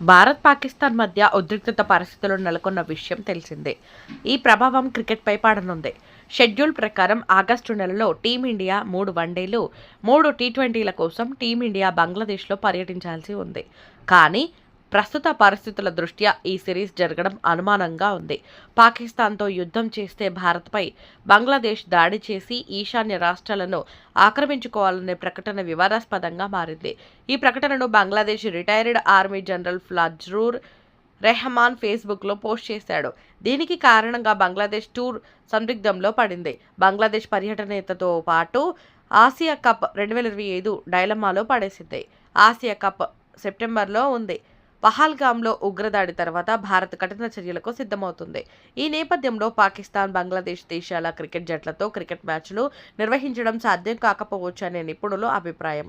భారత్ పాకిస్తాన్ మధ్య ఉద్రిక్తత పరిస్థితులు నెలకొన్న విషయం తెలిసిందే. ఈ ప్రభావం క్రికెట్పై పడనుంది. షెడ్యూల్ ప్రకారం ఆగస్టు నెలలో టీమిండియా మూడు వన్డేలు మూడు టీ ట్వంటీల కోసం టీమిండియా బంగ్లాదేశ్లో పర్యటించాల్సి ఉంది. కానీ ప్రస్తుత పరిస్థితుల దృష్ట్యా ఈ సిరీస్ జరగడం అనుమానంగా ఉంది. పాకిస్తాన్తో యుద్ధం చేస్తే భారత్పై బంగ్లాదేశ్ దాడి చేసి ఈశాన్య రాష్ట్రాలను ఆక్రమించుకోవాలనే ప్రకటన వివాదాస్పదంగా మారింది. ఈ ప్రకటనను Bangladesh retired army general Fazlur Rahman ఫేస్బుక్లో పోస్ట్ చేశాడు. దీనికి కారణంగా బంగ్లాదేశ్ టూర్ సందిగ్ధంలో పడింది. బంగ్లాదేశ్ పర్యటనేతతో పాటు ఆసియా కప్ రెండు వేల ఇరవై ఐదు డైలమాలో పడేసింది. ఆసియా కప్ సెప్టెంబర్లో ఉంది. పహల్గామ్లో ఉగ్రదాడి తర్వాత భారత్ కఠిన చర్యలకు సిద్ధమవుతుంది. ఈ నేపథ్యంలో పాకిస్తాన్ బంగ్లాదేశ్ దేశాల క్రికెట్ జట్లతో క్రికెట్ మ్యాచ్లు నిర్వహించడం సాధ్యం కాకపోవచ్చు అనే నిపుణులు అభిప్రాయం.